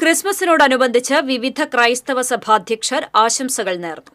ക്രിസ്മസിനോടനുബന്ധിച്ച് വിവിധ ക്രൈസ്തവ സഭാധ്യക്ഷർ ആശംസകൾ നേർന്നു.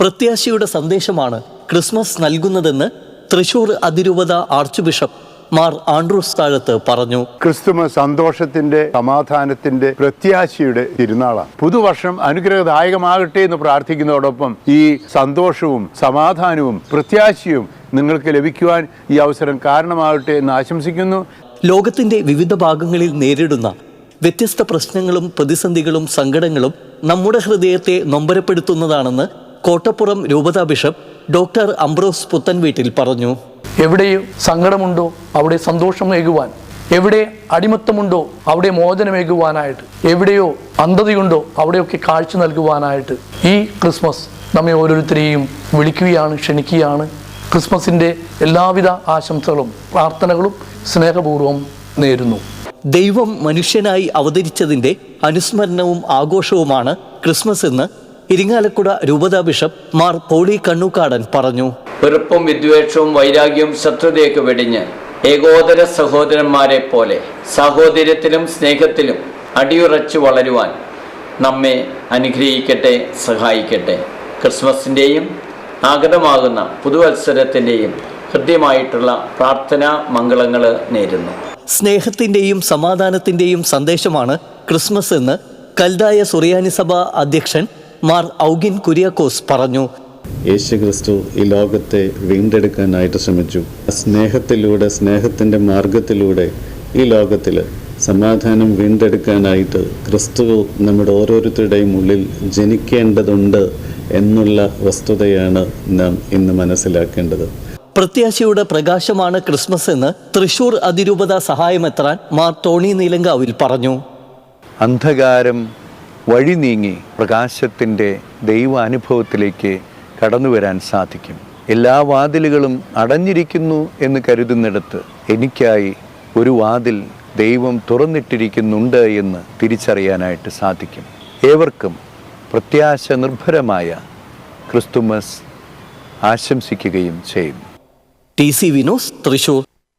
പ്രത്യാശയുടെ സന്ദേശമാണ് ക്രിസ്മസ് നൽകുന്നതെന്ന് തൃശൂർ അതിരൂപത ആർച്ച് ബിഷപ്പ് മാർ ആൻഡ്രൂസ് താഴത്ത് പറഞ്ഞു. ക്രിസ്തുമസ് സന്തോഷത്തിന്റെ സമാധാനത്തിന്റെ പ്രത്യാശയുടെ തിരുനാളാണ്. പുതുവർഷം അനുഗ്രഹദായകമാകട്ടെ എന്ന് പ്രാർത്ഥിക്കുന്നതോടൊപ്പം ഈ സന്തോഷവും സമാധാനവും പ്രത്യാശയും നിങ്ങൾക്ക് ലഭിക്കുവാൻ ഈ അവസരം കാരണമാകട്ടെ എന്ന് ആശംസിക്കുന്നു. ലോകത്തിന്റെ വിവിധ ഭാഗങ്ങളിൽ നേരിടുന്ന വ്യത്യസ്ത പ്രശ്നങ്ങളും പ്രതിസന്ധികളും സങ്കടങ്ങളും നമ്മുടെ ഹൃദയത്തെ നൊമ്പരപ്പെടുത്തുന്നതാണെന്ന് കോട്ടപ്പുറം രൂപതാ ബിഷപ്പ് ഡോക്ടർ അംബ്രോസ് പുത്തൻ വീട്ടിൽ പറഞ്ഞു. എവിടെയും സങ്കടമുണ്ടോ അവിടെ സന്തോഷം സന്തോഷമേകുവാൻ. എവിടെ അടിമത്തമുണ്ടോ അവിടെ മോചനമേകുവാനായിട്ട്. എവിടെയോ അന്ധതയുണ്ടോ അവിടെയൊക്കെ കാഴ്ച നൽകുവാനായിട്ട്. ഈ ക്രിസ്മസ് നമ്മെ ഓരോരുത്തരെയും വിളിക്കുകയാണ് ക്ഷണിക്കുകയാണ്. ക്രിസ്മസിന്റെ എല്ലാവിധ ആശംസകളും പ്രാർത്ഥനകളും സ്നേഹപൂർവം നേരുന്നു. ദൈവം മനുഷ്യനായി അവതരിച്ചതിന്റെ അനുസ്മരണവും ആഘോഷവുമാണ് ക്രിസ്മസ് എന്ന് ഇരിങ്ങാലക്കുട രൂപതാ ബിഷപ്പ് മാർ പോളി കണ്ണൂക്കാടൻ പറഞ്ഞു. വെറുപ്പും വിദ്വേഷവും വൈരാഗ്യവും ശത്രുതയൊക്കെ വെടിഞ്ഞ് ഏകോദര സഹോദരന്മാരെ പോലെ സാഹോദര്യത്തിലും സ്നേഹത്തിലും അടിയുറച്ചു വളരുവാൻ നമ്മെ അനുഗ്രഹിക്കട്ടെ സഹായിക്കട്ടെ. ക്രിസ്മസിന്റെയും ആഗതമാകുന്ന പുതുവത്സരത്തിന്റെയും ഹൃദ്യമായിട്ടുള്ള പ്രാർത്ഥനാ മംഗളങ്ങൾ നേരുന്നു. സ്നേഹത്തിന്റെയും സമാധാനത്തിന്റെയും സന്ദേശമാണ് ക്രിസ്മസ് എന്ന് കൽതായ സുറിയാനി സഭ അധ്യക്ഷൻ മാർ ഔഗിൻ കുര്യാക്കോസ് പറഞ്ഞു. യേശു ക്രിസ്തു ഈ ലോകത്തെ വീണ്ടെടുക്കാനായിട്ട് ശ്രമിച്ചു. സ്നേഹത്തിലൂടെ സ്നേഹത്തിന്റെ മാർഗത്തിലൂടെ ഈ ലോകത്തിൽ സമാധാനം വീണ്ടെടുക്കാനായിട്ട് ക്രിസ്തു നമ്മുടെ ഓരോരുത്തരുടെയും ഉള്ളിൽ ജനിക്കേണ്ടതുണ്ട് എന്നുള്ള വസ്തുതയാണ് നാം ഇന്ന് മനസ്സിലാക്കേണ്ടത്. പ്രത്യാശയുടെ പ്രകാശമാണ് ക്രിസ്മസ് എന്ന് തൃശൂർ അതിരൂപത സഹായമെത്രാൻ മാർ ടോണി നീലങ്കാവിൽ പറഞ്ഞു. അന്ധകാരം വഴി നീങ്ങി പ്രകാശത്തിന്റെ ദൈവ അനുഭവത്തിലേക്ക് കടന്നു വരാൻ സാധിക്കും. എല്ലാ വാതിലുകളും അടഞ്ഞിരിക്കുന്നു എന്ന് കരുതുന്നിടത്ത് എനിക്കായി ഒരു വാതിൽ ദൈവം തുറന്നിട്ടിരിക്കുന്നുണ്ട് എന്ന് തിരിച്ചറിയാനായിട്ട് സാധിക്കും. ഏവർക്കും പ്രത്യാശ നിർഭരമായ ക്രിസ്തുമസ് ആശംസിക്കുകയും ചെയ്യും. ടി സി വിനോസ് തൃശൂർ.